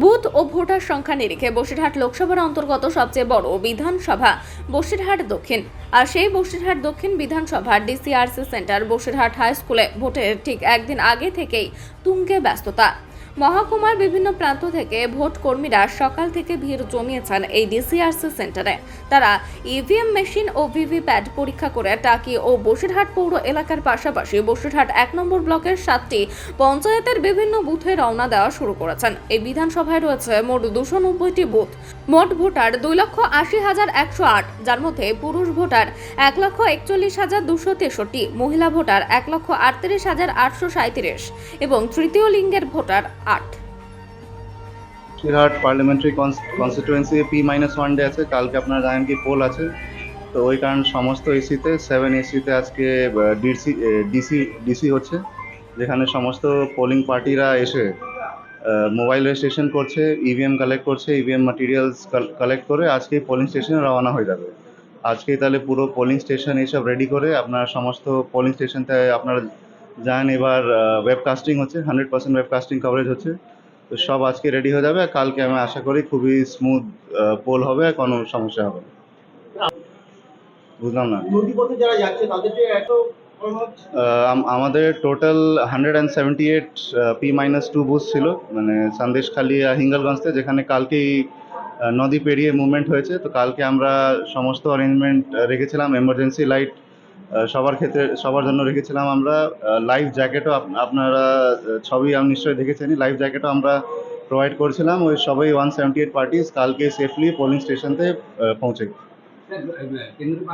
Booth ও voter সংখ্যা নিরিখে বসিরহাট লোকসভার অন্তর্গত সবচেয়ে বড় বিধানসভা বসিরহাট দক্ষিণ। আর সেই বসিরহাট দক্ষিণ বিধানসভার ডিসিআরসি সেন্টার বসিরহাট হাই স্কুলে ভোটের ঠিক একদিন আগে থেকেই তুঙ্গে ব্যস্ততা। মহকুমার বিভিন্ন প্রান্ত থেকে ভোট কর্মীরা সকাল থেকে ভিড় জমিয়েছেন এই ডিসিআরসি সেন্টারে। তারা ইভিএম মেশিন ও ভিভিপ্যাট পরীক্ষা করে টাকি ও বসিরহাট পৌর এলাকার পাশাপাশি বসিরহাট এক নম্বর ব্লকের সাতটি পঞ্চায়েতের বিভিন্ন বুথে রওনা দেওয়া শুরু করেছেন। এই বিধানসভায় রয়েছে মোট দুশো নব্বইটি বুথ। মোট ভোটার দুই লক্ষ আশি হাজার একশো আট, যার মধ্যে পুরুষ ভোটার এক লক্ষ একচল্লিশ হাজার দুশো তেষট্টি, মহিলা ভোটার এক লক্ষ আটত্রিশ হাজার আটশো সাঁত্রিশ এবং তৃতীয় লিঙ্গের ভোটার আট। Basirhat parliamentary constituency P minus one day আছে, কালকে আপনারা জানেন কি পোল আছে। তো ওই কারণ সমস্ত এসিতে সেভেন এসিতে আজকে ডিসি ডিসি ডিসি হচ্ছে, যেখানে সমস্ত পোলিং পার্টিরা এসে মোবাইল রেজিস্ট্রেশন করছে ইভিএম কালেক্ট করছে ইভিএম মাটেরিয়ালস কালেক্ট করে আজকে পোলিং স্টেশনে রওনা হয়ে যাবে। আজকেই তাহলে পুরো পোলিং স্টেশন এসব রেডি করে আপনার সমস্ত পোলিং স্টেশনতে আপনারা জানেন এবার ওয়েবকাস্টিং হচ্ছে হান্ড্রেড পার্সেন্ট ওয়েবকাস্টিং কভারেজ হচ্ছে। তো সব আজকে রেডি হয়ে যাবে কালকে আমি আশা করি খুবই স্মুথ পোল হবে আর কোনো সমস্যা হবে। বুঝলাম না। নদীপথে যারা যাচ্ছে তাদেরকে এত প্রবলেম হচ্ছে আহ, আম- আমাদের total hundred and seventy eight P minus two booth ছিল মানে সন্দেশখালী আর হিঙ্গলগঞ্জতে যেখানে কালকেই নদী পেরিয়ে মুভমেন্ট হয়েছে। তো কালকে আমরা সমস্ত অ্যারেঞ্জমেন্ট রেখেছিলাম এমার্জেন্সি লাইট সবার ক্ষেত্রে, সবার জন্য রেখেছিলাম আমরা লাইফ জ্যাকেটও আপনারা ছবি নিশ্চয়ই দেখেছেন লাইফ জ্যাকেটও আমরা প্রোভাইড করেছিলাম, ওই সবাই ওয়ান সেভেন্টি এইট পার্টিস কালকে সেফলি পোলিং স্টেশনতে পৌঁছে কেন্দ্রীয়